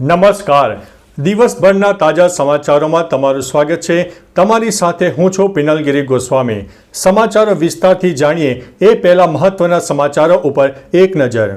નમસ્કાર. દિવસભરના તાજા સમાચારોમાં તમારું સ્વાગત છે. તમારી સાથે હું છું પિનલગીરી ગોસ્વામી. સમાચારો વિસ્તારથી જાણીએ એ પહેલા મહત્વના સમાચારો ઉપર એક નજર.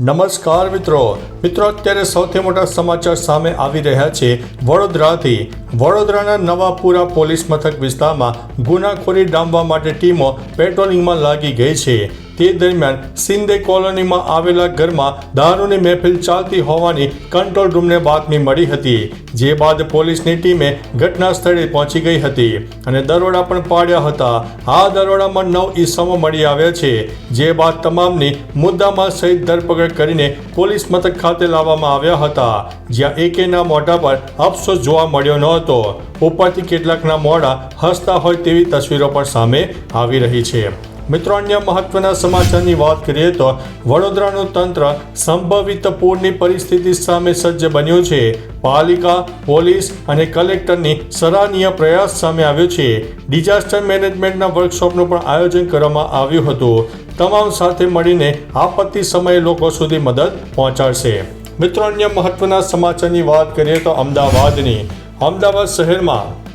નમસ્કાર મિત્રો. મિત્રો, અત્યારે સૌથી મોટા સમાચાર સામે આવી રહ્યા છે. વડોદરાથી. વડોદરાના નવાપુરા પોલીસ મથક વિસ્તારમાં ગુનાખોરી ડામવા માટે ટીમો પેટ્રોલિંગમાં લાગી ગઈ છે. તે દરમિયાન સિંદે કોલોનીમાં આવેલા ઘરમાં દારૂની મહેફિલ ચાલતી હોવાની કંટ્રોલ રૂમને બાતમી મળી હતી, જે બાદ પોલીસની ટીમે ઘટના સ્થળે પહોંચી ગઈ હતી અને દરોડા પણ પાડ્યા હતા. આ દરોડામાં નવ ઈસમો મળી આવ્યા છે, જે બાદ તમામની મુદ્દામાં સહિત ધરપકડ કરીને પોલીસ મથક ખાતે લાવવામાં આવ્યા હતા, જ્યાં એકેના મોઢા પર અફસોસ જોવા મળ્યો ન હતો. ઉપરથી કેટલાકના મોઢા હસતા હોય તેવી તસવીરો પણ સામે આવી રહી છે. મિત્રો, અન્ય મહત્વના સમાચારની વાત કરીએ તો વડોદરાનું તંત્ર સંભવિત પૂરની પરિસ્થિતિ સામે સજ્જ બન્યું છે. પાલિકા, પોલીસ અને કલેક્ટરની સરાહનીય પ્રયાસ સામે આવ્યો છે. ડિઝાસ્ટર મેનેજમેન્ટના વર્કશોપનું પણ આયોજન કરવામાં આવ્યું હતું. તમામ સાથે મળીને આપત્તિ સમયે લોકો સુધી મદદ પહોંચાડશે. મિત્રો, અન્ય મહત્વના સમાચારની વાત કરીએ તો અમદાવાદની. અમદાવાદ શહેરમાં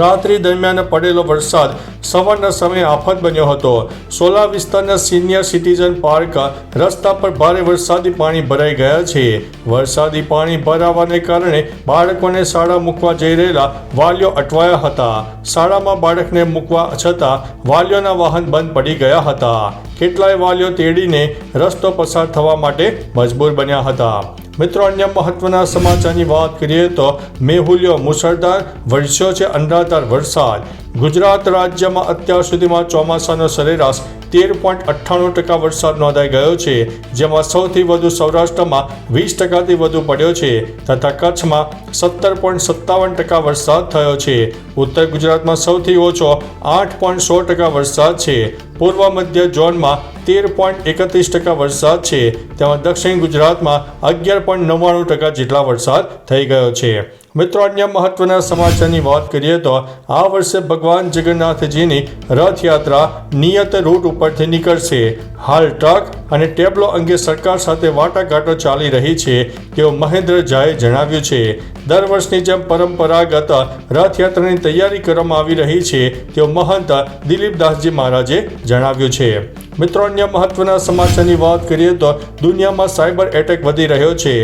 રાત્રિ દરમિયાન પડેલો વરસાદ સવારના સમયે આફત બન્યો હતો. સોલા વિસ્તારના સિનિયર સિટીઝન પાર્ક રસ્તા પર ભારે વરસાદી પાણી ભરાઈ ગયા છે. વરસાદી પાણી ભરાવાને કારણે બાળકોને શાળા મૂકવા જઈ રહેલા વાલીઓ અટવાયા હતા. શાળામાં બાળકને મૂકવા છતાં વાલીઓના વાહન બંધ પડી ગયા હતા. કેટલાય વાલીઓ તેડીને રસ્તો પસાર થવા માટે મજબૂર બન્યા હતા. મિત્રો, અન્ય મહત્વના સમાચારની વાત કરીએ તો મેહુલ્યો મુસળધાર વરસ્યો છે અંડાધાર વરસાદ. ગુજરાત રાજ્યમાં અત્યાર સુધીમાં ચોમાસાનો સરેરાશ તેર પોઈન્ટ અઠ્ઠાણું ટકા વરસાદ નોંધાઈ ગયો છે, જેમાં સૌથી વધુ સૌરાષ્ટ્રમાં વીસ ટકાથી વધુ પડ્યો છે, તથા કચ્છમાં સત્તર પોઈન્ટ સત્તાવન ટકા વરસાદ થયો છે. ઉત્તર ગુજરાતમાં સૌથી ઓછો આઠ પોઈન્ટ સો ટકા વરસાદ છે. પૂર્વ મધ્ય ઝોનમાં તેર પોઈન્ટ એકત્રીસ ટકા વરસાદ છે. તેમાં દક્ષિણ ગુજરાતમાં અગિયાર પોઈન્ટ નવ્વાણું ટકા જેટલા વરસાદ થઈ ગયો છે. મિત્રો, અન્ય મહત્વના સમાચારની વાત કરીએ તો આ વર્ષે ભગવાન જગન્નાથજીની રથયાત્રા નિયત રૂટ ઉપરથી નીકળશે. હાલ ટ્રક અને ટેબલો અંગે સરકાર સાથે વાટાઘાટો ચાલી રહી છે તેવું મહેન્દ્ર ઝાએ જણાવ્યું છે. દર વર્ષની જેમ પરંપરાગત રથયાત્રાની તૈયારી કરવામાં આવી રહી છે તેવું મહંત દિલીપદાસજી મહારાજે જણાવ્યું છે. મિત્રો, અન્ય મહત્વના સમાચારની વાત કરીએ તો દુનિયામાં સાયબર એટેક વધી રહ્યો છે.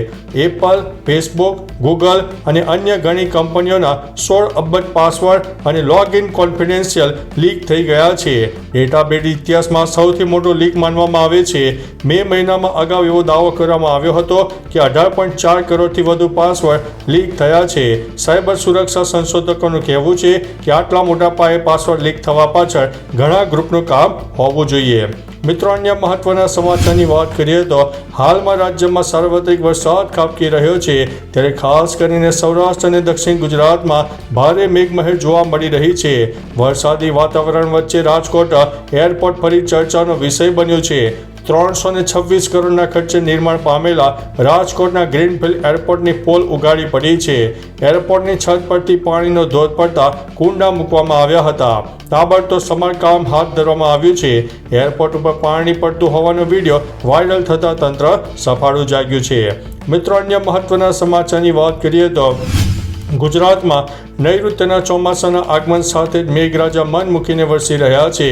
એપલ, ફેસબુક, ગૂગલ અને અન્ય ઘણી કંપનીઓના સોળ અબજ પાસવર્ડ અને લોગિન કોન્ફિડેન્શિયલ લીક થઈ ગયા છે. ડેટાબેઝ ઇતિહાસમાં સૌથી મોટો લીક માનવામાં આવે છે. મે મહિનામાં અગાઉ એવો દાવો કરવામાં આવ્યો હતો કે અઢાર પોઈન્ટ ચાર કરોડથી વધુ પાસવર્ડ લીક થયા છે. સાયબર સુરક્ષા સંશોધકોનું કહેવું છે કે આટલા મોટા પાયે પાસવર્ડ લીક થવા પાછળ ઘણા ગ્રુપનું કામ હોવું જોઈએ. મિત્રો, અન્ય મહત્વના સમાચારની વાત કરીએ તો હાલમાં રાજ્યમાં સાર્વત્રિક વરસાદ ખાબકી રહ્યો છે. ત્યારે ખાસ કરીને સૌરાષ્ટ્ર અને દક્ષિણ ગુજરાતમાં ભારે મેઘમહેર જોવા મળી રહી છે. વરસાદી વાતાવરણ વચ્ચે રાજકોટ એરપોર્ટ ફરી ચર્ચાનો વિષય બન્યો છે. ત્રણસો ને છવ્વીસ કરોડના ખર્ચે નિર્માણ પામેલા રાજકોટના ગ્રીનફિલ્ડ એરપોર્ટની પોલ ઉગાડી પડી છે. એરપોર્ટની છત પરથી પાણીનો ધોધ પડતા કુંડા મૂકવામાં આવ્યા હતા. તાબડતોબ સમારકામ હાથ ધરવામાં આવ્યું છે. એરપોર્ટ ઉપર પાણી પડતું હોવાનો વીડિયો વાયરલ થતા તંત્ર સફાળું જાગ્યું છે. મિત્રો, અન્ય મહત્વના સમાચારની વાત કરીએ તો ગુજરાતમાં નૈઋત્યના ચોમાસાના આગમન સાથે જ મેઘરાજા મન મૂકીને વરસી રહ્યા છે.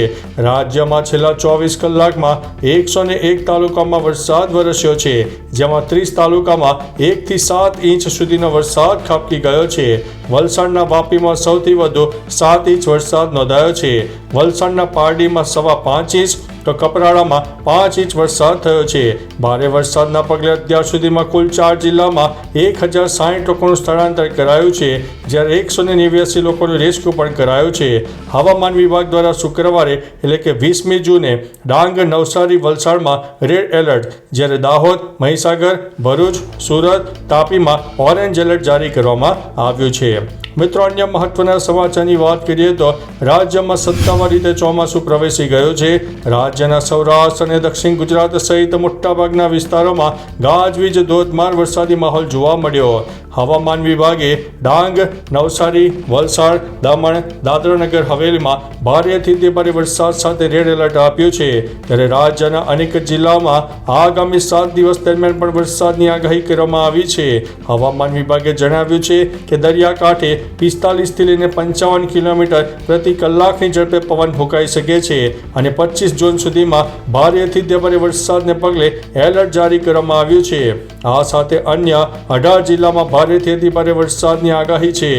રાજ્યમાં છેલ્લા ચોવીસ કલાકમાં એકસો ને એક તાલુકામાં વરસાદ વરસ્યો છે, જેમાં ત્રીસ તાલુકામાં એકથી સાત ઇંચ સુધીનો વરસાદ ખાબકી ગયો છે. વલસાડના વાપીમાં સૌથી વધુ સાત ઇંચ વરસાદ નોંધાયો છે. વલસાડના પારડીમાં સવા પાંચ ઇંચ તો કપરાડામાં પાંચ ઇંચ વરસાદ થયો છે. ભારે વરસાદના પગલે અત્યાર સુધીમાં કુલ ચાર જિલ્લામાં એક હજાર સાઠ લોકોનું સ્થળાંતર કરાયું છે, જ્યારે એકસો ને નેવ્યાસી લોકોનું રેસ્ક્યુ પણ કરાયું છે. હવામાન વિભાગ દ્વારા શુક્રવારે, એટલે કે વીસમી જૂને, ડાંગ, નવસારી, વલસાડમાં રેડ એલર્ટ, જ્યારે દાહોદ, મહીસાગર, ભરૂચ, સુરત, તાપીમાં ઓરેન્જ એલર્ટ જારી કરવામાં આવ્યું છે. મિત્રો, અન્ય મહત્વના સમાચારની વાત કરીએ તો રાજ્યમાં સત્તાવાર રીતે ચોમાસું પ્રવેશી ગયું છે. રાજ્યના સૌરાષ્ટ્ર અને દક્ષિણ ગુજરાત સહિત મોટાભાગના વિસ્તારોમાં ગાજવીજ ધોધમાર વરસાદી માહોલ જોવા મળ્યો. હવામાન વિભાગે ડાંગ, નવસારી, વલસાડ, દમણ, દાદરાનગર હવેલીમાં ભારેથી તે ભારે વરસાદ સાથે રેડ એલર્ટ આપ્યું છે. ત્યારે રાજ્યના અનેક જિલ્લામાં આગામી સાત દિવસ દરમિયાન પણ વરસાદની આગાહી કરવામાં આવી છે. હવામાન વિભાગે જણાવ્યું છે કે દરિયાકાંઠે પિસ્તાલીસથી લઈને પંચાવન કિલોમીટર પ્રતિ કલાકની ઝડપે પવન ફૂંકાઈ શકે છે અને પચીસ જૂન સુધીમાં ભારેથી તે ભારે વરસાદને પગલે એલર્ટ જારી કરવામાં આવ્યું છે. આ સાથે અન્ય અઢાર જિલ્લામાં ભારેથી અતિ ભારે વરસાદની આગાહી છે.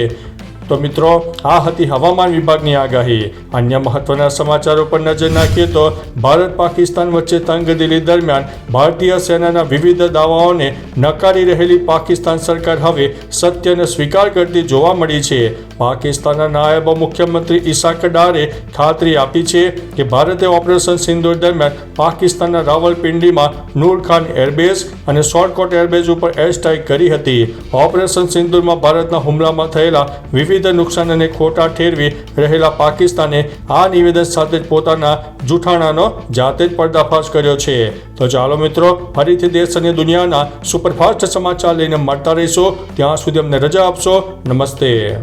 તો મિત્રો, આ હતી હવામાન વિભાગની આગાહી. અન્ય મહત્વના સમાચારો પર નજર નાખીએ તો ભારત પાકિસ્તાન વચ્ચે તંગદિલી દરમિયાન ભારતીય સેનાના વિવિધ દાવાઓને નકારી રહેલી પાકિસ્તાન સરકાર હવે સત્યને સ્વીકાર કરતી જોવા મળી છે. પાકિસ્તાનના નાયબ મુખ્યમંત્રી ઇસાક ડારે ખાતરી આપી છે કે ભારતે ઓપરેશન સિંદૂર દરમિયાન પાકિસ્તાનના રાવલપિંડીમાં નૂરખાન એરબેઝ અને શોર્ટકોટ એરબેઝ ઉપર એર સ્ટ્રાઇક કરી હતી. ઓપરેશન સિંદૂરમાં ભારતના હુમલામાં થયેલા વિવિધ નુકસાન અને ખોટા ઠેરવી રહેલા પાકિસ્તાને આ નિવેદન સાથે જ પોતાના જૂઠાણાનો જાતે જ પર્દાફાશ કર્યો છે. તો ચાલો મિત્રો, ફરીથી દેશ અને દુનિયાના સુપરફાસ્ટ સમાચાર લઈને મળતા રહીશો. ત્યાં સુધી અમને રજા આપશો. નમસ્તે.